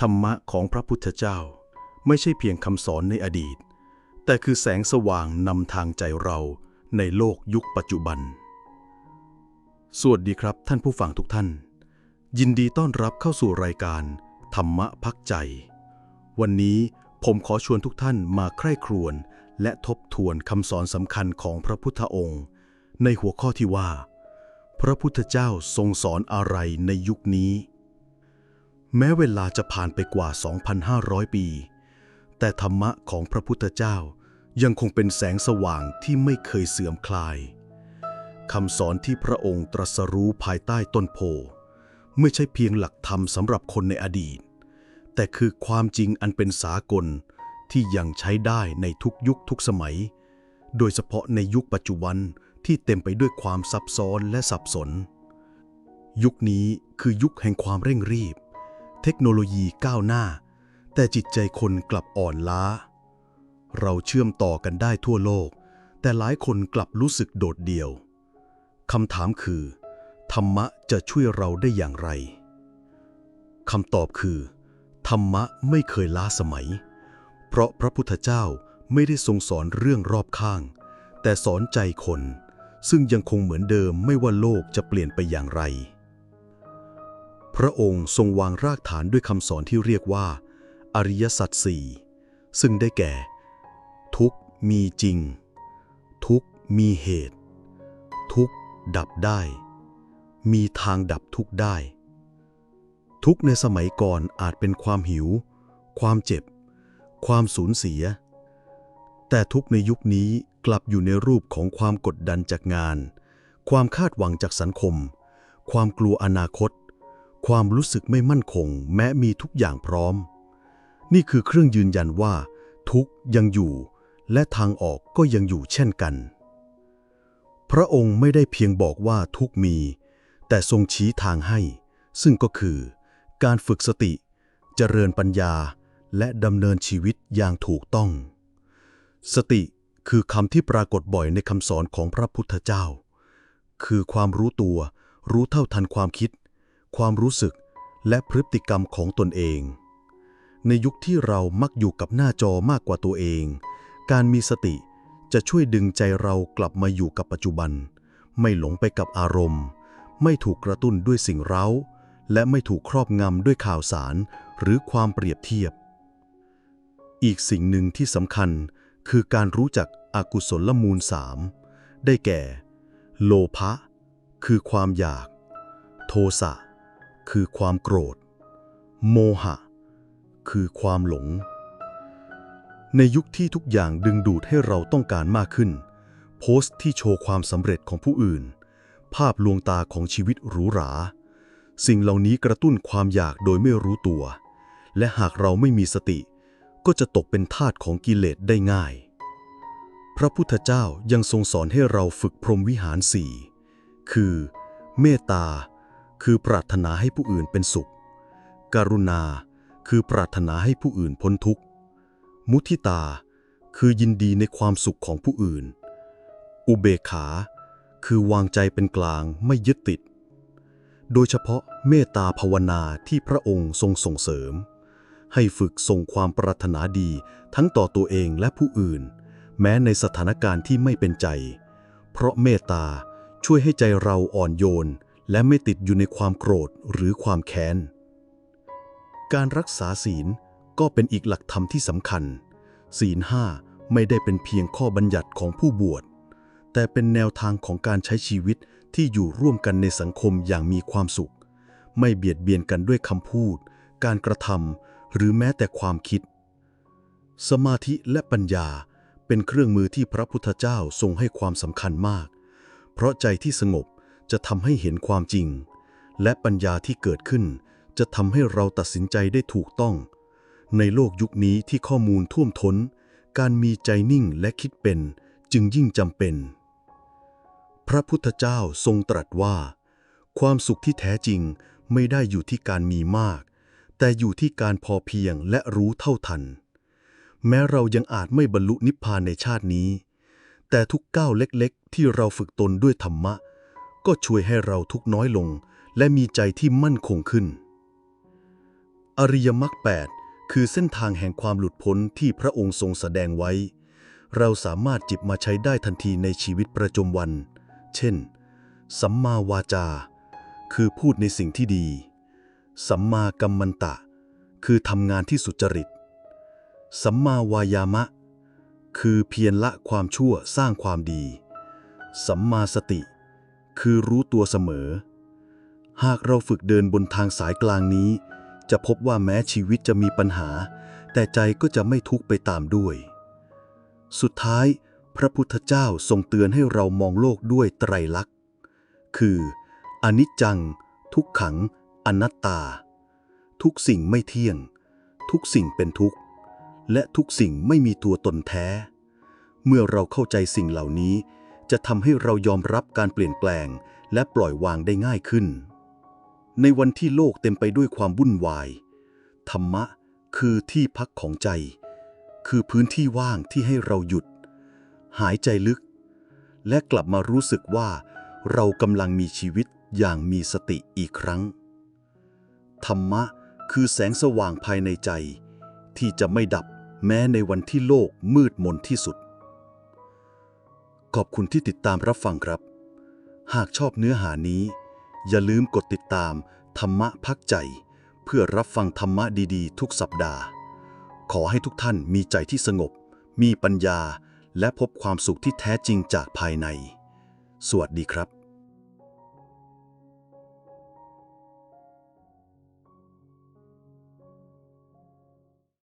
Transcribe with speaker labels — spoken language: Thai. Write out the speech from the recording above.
Speaker 1: ธรรมะของพระพุทธเจ้า ไม่ใช่เพียงคำสอนในอดีต แต่คือแสงสว่างนำทางใจเราในโลกยุคปัจจุบัน สวัสดีครับท่านผู้ฟังทุกท่าน ยินดีต้อนรับเข้าสู่รายการ ธรรมะพักใจ วันนี้ผมขอชวนทุกท่านมาใคร่ครวญและทบทวนคำสอนสำคัญของพระพุทธองค์ ในหัวข้อที่ว่า พระพุทธเจ้าทรงสอนอะไรในยุคนี้ แม้เวลาจะผ่านไปกว่า 2,500 ปี แต่ธรรมะของพระพุทธเจ้ายังคงเป็นแสงสว่างที่ไม่เคยเสื่อมคลายคำสอนที่พระองค์ตรัสรู้ภายใต้ต้นโพ ไม่ใช่เพียงหลักธรรมสำหรับคนในอดีต แต่คือความจริงอันเป็นสากลที่ยังใช้ได้ในทุกยุคทุกสมัย โดยเฉพาะในยุคปัจจุบันที่เต็มไปด้วยความซับซ้อนและสับสน ยุคนี้คือยุคแห่งความเร่งรีบ เทคโนโลยีก้าวหน้า แต่จิตใจคนกลับอ่อนล้า เราเชื่อมต่อกันได้ทั่วโลก แต่หลายคนกลับรู้สึกโดดเดี่ยวคำถามคือ ธรรมะจะช่วยเราได้อย่างไรคำตอบคือ ธรรมะไม่เคยล้าสมัย เพราะพระพุทธเจ้าไม่ได้ทรงสอนเรื่องรอบข้าง แต่สอนใจคน ซึ่งยังคงเหมือนเดิมไม่ว่าโลกจะเปลี่ยนไปอย่างไร พระองค์ทรงวางรากฐานด้วยคำสอนที่เรียกว่า อริยสัจสี่ซึ่งได้แก่ ทุกข์มีจริง ทุกข์มีเหตุ ทุกข์ดับได้ มีทางดับทุกข์ได้ ทุกข์ในสมัยก่อนอาจเป็นความหิว ความเจ็บ ความสูญเสีย แต่ทุกในยุคนี้กลับอยู่ในรูปของความกดดันจากงาน ความคาดหวังจากสังคม ความกลัวอนาคต ความรู้สึกไม่มั่นคง แม้มีทุกอย่างพร้อม นี่คือเครื่องยืนยันว่า ทุกยังอยู่ และทางออกก็ยังอยู่เช่นกัน พระองค์ไม่ได้เพียงบอกว่าทุกมี แต่ทรงชี้ทางให้ ซึ่งก็คือ การฝึกสติ เจริญปัญญา และดำเนินชีวิตอย่างถูกต้อง สติคือคำที่ปรากฏบ่อยในคำสอนของพระพุทธเจ้า คือความรู้ตัว รู้เท่าทันความคิด ความรู้สึกและพฤติกรรมของตนเอง ในยุคที่เรามักอยู่กับหน้าจอมากกว่าตัวเอง การมีสติจะช่วยดึงใจเรากลับมาอยู่กับปัจจุบัน ไม่หลงไปกับอารมณ์ ไม่ถูกกระตุ้นด้วยสิ่งเร้า และไม่ถูกครอบงำด้วยข่าวสารหรือความเปรียบเทียบ อีกสิ่งหนึ่งที่สำคัญคือการรู้จักอากุศลมูลสามได้แก่ โลภะคือความอยาก โทสะ คือความโกรธ โมหะ คือความหลง ในยุคที่ทุกอย่างดึงดูดให้เราต้องการมากขึ้น โพสต์ที่โชว์ความสำเร็จของผู้อื่น ภาพลวงตาของชีวิตหรูหรา สิ่งเหล่านี้กระตุ้นความอยากโดยไม่รู้ตัว และหากเราไม่มีสติ ก็จะตกเป็นทาสของกิเลสได้ง่าย พระพุทธเจ้ายังทรงสอนให้เราฝึกพรหมวิหารสี่คือ เมตตา คือปรารถนาให้ผู้อื่นเป็นสุข กรุณา คือปรารถนาให้ผู้อื่นพ้นทุกข์ มุทิตา คือยินดีในความสุขของผู้อื่น อุเบกขา คือวางใจเป็นกลางไม่ยึดติด โดยเฉพาะเมตตาภาวนาที่พระองค์ทรงส่งเสริม ให้ฝึกส่งความปรารถนาดีทั้งต่อตัวเองและผู้อื่น แม้ในสถานการณ์ที่ไม่เป็นใจ เพราะเมตตาช่วยให้ใจเราอ่อนโยน และไม่ติดอยู่ในความโกรธหรือความแค้น การรักษาศีลก็เป็นอีกหลักธรรมที่สำคัญ ศีลห้าไม่ได้เป็นเพียงข้อบัญญัติของผู้บวช แต่เป็นแนวทางของการใช้ชีวิตที่อยู่ร่วมกันในสังคมอย่างมีความสุข ไม่เบียดเบียนกันด้วยคำพูด การกระทำหรือแม้แต่ความคิด สมาธิและปัญญาเป็นเครื่องมือที่พระพุทธเจ้าทรงให้ความสำคัญมาก เพราะใจที่สงบ จะทำให้เห็นความจริง และปัญญาที่เกิดขึ้น จะทำให้เราตัดสินใจได้ถูกต้อง ในโลกยุคนี้ที่ข้อมูลท่วมท้น การมีใจนิ่งและคิดเป็นจึงยิ่งจำเป็น พระพุทธเจ้าทรงตรัสว่า ความสุขที่แท้จริงไม่ได้อยู่ที่การมีมาก แต่อยู่ที่การพอเพียงและรู้เท่าทัน แม้เรายังอาจไม่บรรลุนิพพานในชาตินี้ แต่ทุกก้าวเล็กๆ ที่เราฝึกตนด้วยธรรมะ ก็ช่วยให้เราทุกน้อยลง และมีใจที่มั่นคงขึ้น อริยมรรคแปดคือเส้นทางแห่งความหลุดพ้นที่พระองค์ทรงแสดงไว้ เราสามารถจิบมาใช้ได้ทันทีในชีวิตประจำวัน เช่น สัมมาวาจา คือพูดในสิ่งที่ดี สัมมากัมมันตะ คือทำงานที่สุจริต สัมมาวายามะ คือเพียรละความชั่วสร้างความดี สัมมาสติ คือรู้ตัวเสมอ หากเราฝึกเดินบนทางสายกลางนี้ จะพบว่าแม้ชีวิตจะมีปัญหา แต่ใจก็จะไม่ทุกข์ไปตามด้วย สุดท้าย พระพุทธเจ้าทรงเตือนให้เรามองโลกด้วยไตรลักษณ์ คือ อนิจจัง ทุกขัง อนัตตา ทุกสิ่งไม่เที่ยง ทุกสิ่งเป็นทุกข์ และทุกสิ่งไม่มีตัวตนแท้ เมื่อเราเข้าใจสิ่งเหล่านี้ จะทำให้เรายอมรับการเปลี่ยนแปลง และปล่อยวางได้ง่ายขึ้น ในวันที่โลกเต็มไปด้วยความวุ่นวาย ธรรมะคือที่พักของใจ คือพื้นที่ว่างที่ให้เราหยุด หายใจลึก และกลับมารู้สึกว่าเรากำลังมีชีวิตอย่างมีสติอีกครั้ง ธรรมะคือแสงสว่างภายในใจ ที่จะไม่ดับแม้ในวันที่โลกมืดมนที่สุด ขอบคุณที่ติดตามรับฟังครับ หากชอบเนื้อหานี้ อย่าลืมกดติดตาม ธรรมะพักใจ เพื่อรับฟังธรรมะดีๆ ทุกสัปดาห์ ขอให้ทุกท่านมีใจที่สงบ มีปัญญา และพบความสุขที่แท้จริงจากภายใน สวัสดีครับ